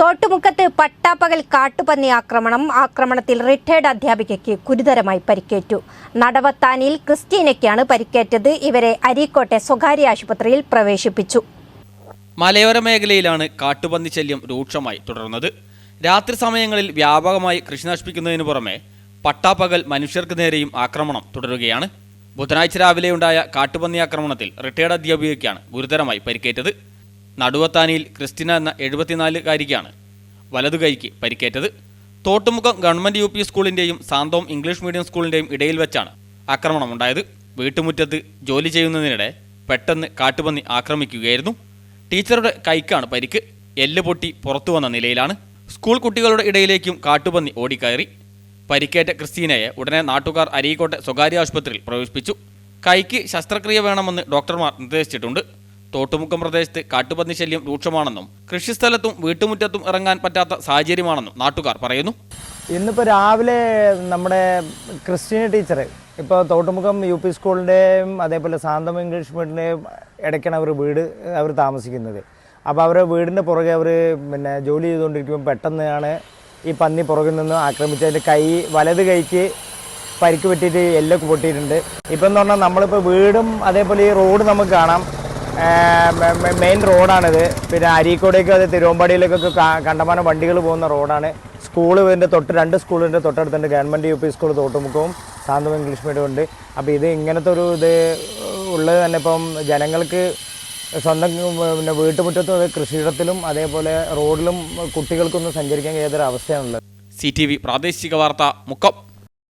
തോട്ടുമുക്കത്ത് പട്ടാപ്പകൽ കാട്ടുപന്നി ആക്രമണം ആക്രമണത്തിൽ റിട്ടയർഡ് അധ്യാപികയ്ക്ക് ഗുരുതരമായി പരിക്കേറ്റു. നടവത്താനിയിൽ ക്രിസ്റ്റീനയ്ക്കാണ് പരിക്കേറ്റത്. ഇവരെ അരീക്കോട്ടെ സ്വകാര്യ ആശുപത്രിയിൽ പ്രവേശിപ്പിച്ചു. മലയോര മേഖലയിലാണ് കാട്ടുപന്നി ശല്യം രൂക്ഷമായി തുടർന്നത്. രാത്രി സമയങ്ങളിൽ വ്യാപകമായി കൃഷി നശിപ്പിക്കുന്നതിനു പുറമെ പട്ടാപ്പകൽ മനുഷ്യർക്ക് നേരെയും ആക്രമണം തുടരുകയാണ്. ബുധനാഴ്ച രാവിലെയുണ്ടായ കാട്ടുപന്നി ആക്രമണത്തിൽ റിട്ടയർഡ് അധ്യാപികയ്ക്കാണ് ഗുരുതരമായി പരിക്കേറ്റത്. നടുവത്താനിയിൽ ക്രിസ്റ്റിന എന്ന എഴുപത്തിനാലുകാരിക്കാണ് വലതുകൈക്ക് പരിക്കേറ്റത്. തോട്ടുമുഖം ഗവൺമെന്റ് യു പി സ്കൂളിന്റെയും സാന്തോം ഇംഗ്ലീഷ് മീഡിയം സ്കൂളിന്റെയും ഇടയിൽ വെച്ചാണ് ആക്രമണമുണ്ടായത്. വീട്ടുമുറ്റത്ത് ജോലി ചെയ്യുന്നതിനിടെ പെട്ടെന്ന് കാട്ടുപന്നി ആക്രമിക്കുകയായിരുന്നു. ടീച്ചറുടെ കൈക്കാണ് പരിക്ക്. എല്ല് പൊട്ടി പുറത്തു വന്ന നിലയിലാണ്. സ്കൂൾ കുട്ടികളുടെ ഇടയിലേക്കും കാട്ടുപന്നി ഓടിക്കയറി. പരിക്കേറ്റ ക്രിസ്റ്റീനയെ ഉടനെ നാട്ടുകാർ അരീക്കോട്ടെ സ്വകാര്യ ആശുപത്രിയിൽ പ്രവേശിപ്പിച്ചു. കൈക്ക് ശസ്ത്രക്രിയ വേണമെന്ന് ഡോക്ടർമാർ നിർദ്ദേശിച്ചിട്ടുണ്ട്. തോട്ടുമുക്കം പ്രദേശത്ത് കാട്ടുപന്നി ശല്യം രൂക്ഷമാണെന്നും കൃഷിസ്ഥലത്തും വീട്ടുമുറ്റത്തും ഇറങ്ങാൻ പറ്റാത്ത സാഹചര്യമാണെന്നും നാട്ടുകാർ പറയുന്നു. ഇന്നിപ്പോൾ രാവിലെ നമ്മുടെ ക്രിസ്ത്യൻ ടീച്ചർ ഇപ്പോൾ തോട്ടുമുഖം യു പി സ്കൂളിന്റെയും അതേപോലെ സാന്തം ഇംഗ്ലീഷ് മീഡിയന്റെയും ഇടയ്ക്കാണ് അവർ വീട് അവർ താമസിക്കുന്നത്. അപ്പോൾ അവരുടെ വീടിന്റെ പുറകെ അവർ പിന്നെ ജോലി ചെയ്തുകൊണ്ടിരിക്കുമ്പോൾ പെട്ടെന്നാണ് ഈ പന്നി പുറകിൽ നിന്ന് ആക്രമിച്ച് അതിന്റെ കൈ വലത് കൈക്ക് പരിക്ക് പറ്റിയിട്ട് എല്ലൊക്കെ പൊട്ടിയിട്ടുണ്ട്. ഇപ്പം എന്ന് പറഞ്ഞാൽ നമ്മളിപ്പോൾ വീടും അതേപോലെ ഈ റോഡ് നമുക്ക് കാണാം. മെയിൻ റോഡാണിത് പിന്നെ അരീക്കോടേക്കും അത് തിരുവമ്പാടിയിലേക്കൊക്കെ കണ്ടമാനം വണ്ടികൾ പോകുന്ന റോഡാണ് സ്കൂൾ ഇതിന്റെ തൊട്ട് രണ്ട് സ്കൂളിന്റെ തൊട്ടടുത്തുണ്ട്. ഗവൺമെന്റ് യു പി സ്കൂൾ തോട്ടുമുക്കവും സാന്തവും ഇംഗ്ലീഷ് മീഡിയം ഉണ്ട്. അപ്പോൾ ഇത് ഇങ്ങനത്തെ ഒരു ഇത് ഉള്ളത് തന്നെ ഇപ്പം ജനങ്ങൾക്ക് സ്വന്തം പിന്നെ വീട്ടുമുറ്റത്തും കൃഷിയിടത്തിലും അതേപോലെ റോഡിലും കുട്ടികൾക്കൊന്നും സഞ്ചരിക്കാൻ ഏതൊരു അവസ്ഥയാണുള്ളത് സി ടി വി പ്രാദേശിക വാർത്ത മുക്കം.